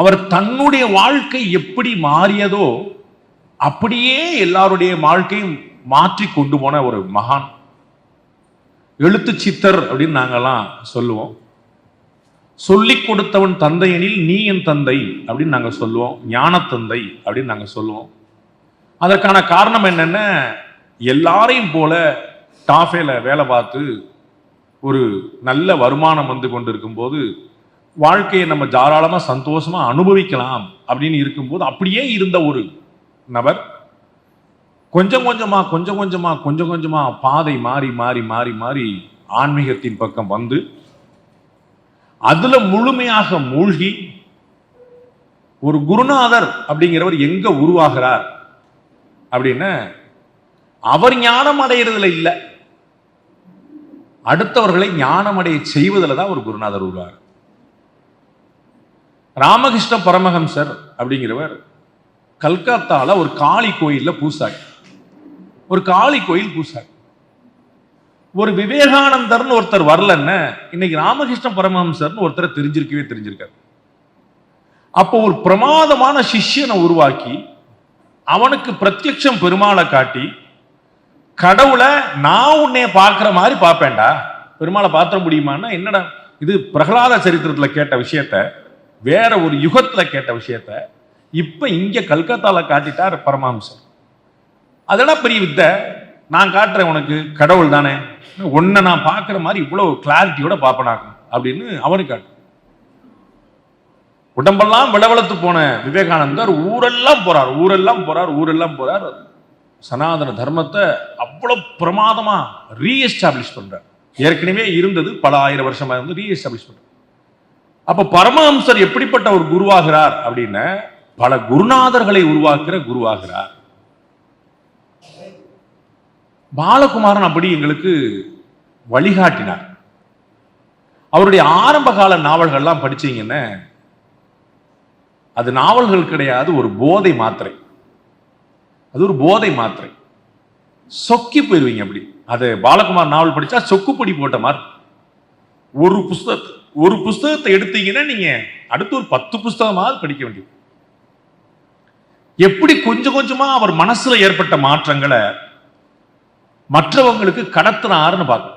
அவர் தன்னுடைய வாழ்க்கை எப்படி மாறியதோ அப்படியே எல்லாருடைய வாழ்க்கையும் மாற்றி கொண்டு போன ஒரு மகான். எழுத்து சித்தர் அப்படின்னு நாங்கெல்லாம் சொல்லுவோம். சொல்லிக் கொடுத்தவன் தந்தையெனில் நீ என் தந்தை அப்படின்னு நாங்கள் சொல்லுவோம். ஞான தந்தை அப்படின்னு நாங்கள் சொல்லுவோம். அதற்கான காரணம் என்னென்ன? எல்லாரையும் போல டாஃபேல வேலை பார்த்து ஒரு நல்ல வருமானம் வந்து கொண்டு இருக்கும்போது வாழ்க்கையை நம்ம தாராளமா சந்தோஷமா அனுபவிக்கலாம் அப்படின்னு இருக்கும்போது அப்படியே இருந்த ஒரு நபர் கொஞ்சம் கொஞ்சமா கொஞ்சம் கொஞ்சமா கொஞ்சம் கொஞ்சமா பாதை மாறி மாறி மாறி மாறி ஆன்மீகத்தின் பக்கம் வந்து அதுல முழுமையாக மூழ்கி ஒரு குருநாதர் அப்படிங்கிறவர் எங்க உருவாகிறார் அப்படின்னு அவர் ஞானம் அடைகிறதுல இல்ல. அடுத்தவர்களை ஞானம் அடைய செய்வதில் தான் ஒரு குருநாதர் உருவார் ராமகிருஷ்ண பரமஹம்சர் அப்படிங்கிறவர் கல்கத்தால ஒரு காளி கோயில்ல பூசாரி. ஒரு காளி கோயில் பூசாரி. ஒரு விவேகானந்தர்னு ஒருத்தர் வரலன்னு இன்னைக்கு ராமகிருஷ்ண பரமஹம்சர்னு ஒருத்தரை தெரிஞ்சிருக்கவே தெரிஞ்சிருக்காரு. அப்போ ஒரு பிரமாதமான சிஷ்யனை உருவாக்கி அவனுக்கு பிரத்யட்சம் பெருமாளை காட்டி கடவுளை நான் உன்னைய பார்க்குற மாதிரி பார்ப்பேன்டா. பெருமாளை பார்த்த முடியுமான்னா என்னடா இது பிரகலாத சரித்திரத்தில் கேட்ட விஷயத்த வேற ஒரு யுகத்துல கேட்ட விஷயத்த இப்போ இங்க கல்கத்தால காட்டிட்டார் பரமஹம்சர். அதெல்லாம் பெரிய வித்தை? நான் காட்டுறேன் உனக்கு கடவுள் தானே. உன்னை நான் பார்க்குற மாதிரி இவ்வளவு கிளாரிட்டியோட பார்ப்பனாக்கும் அப்படின்னு அவரு காட்டு. உடம்பெல்லாம் விளவளத்து போன விவேகானந்தர் ஊரெல்லாம் போறார் ஊரெல்லாம் போறார் ஊரெல்லாம் போறார். சனாதன தர்மத்தை அவ்வளவு பிரமாதமா ரீஎஸ்டாப்ளிஷ் பண்ணுறார் ஏற்கனவே இருந்தது பல ஆயிரம் வருஷமா இருந்து ரீஎஸ்டாப்ளிஷ் பண்ணுறார் அப்ப பரமஹம்சர் எப்படிப்பட்ட ஒரு குருவாகிறார் அப்படின்னு பல குருநாதர்களை உருவாக்குற குருவாகிறார். பாலகுமாரன் அப்படி எங்களுக்கு வழிகாட்டினார். அவருடைய ஆரம்ப கால நாவல்கள்லாம் படிச்சீங்கன்னா அது நாவல்கள் கிடையாது ஒரு போதை மாத்திரை. அது ஒரு போதை மாத்திரை. சொக்கி போயிருவீங்க அப்படி. அது பாலகுமார் நாவல் படிச்சா சொக்குப்பொடி போட்ட மாதிரி. ஒரு புஸ்தகத்தை ஒரு புஸ்தகத்தை எடுத்தீங்கன்னா நீங்க அடுத்து ஒரு பத்து புஸ்தகமாவது படிக்க வேண்டியது. எப்படி கொஞ்சம் கொஞ்சமா அவர் மனசுல ஏற்பட்ட மாற்றங்களை மற்றவங்களுக்கு கடத்தினாருன்னு பார்க்கணும்.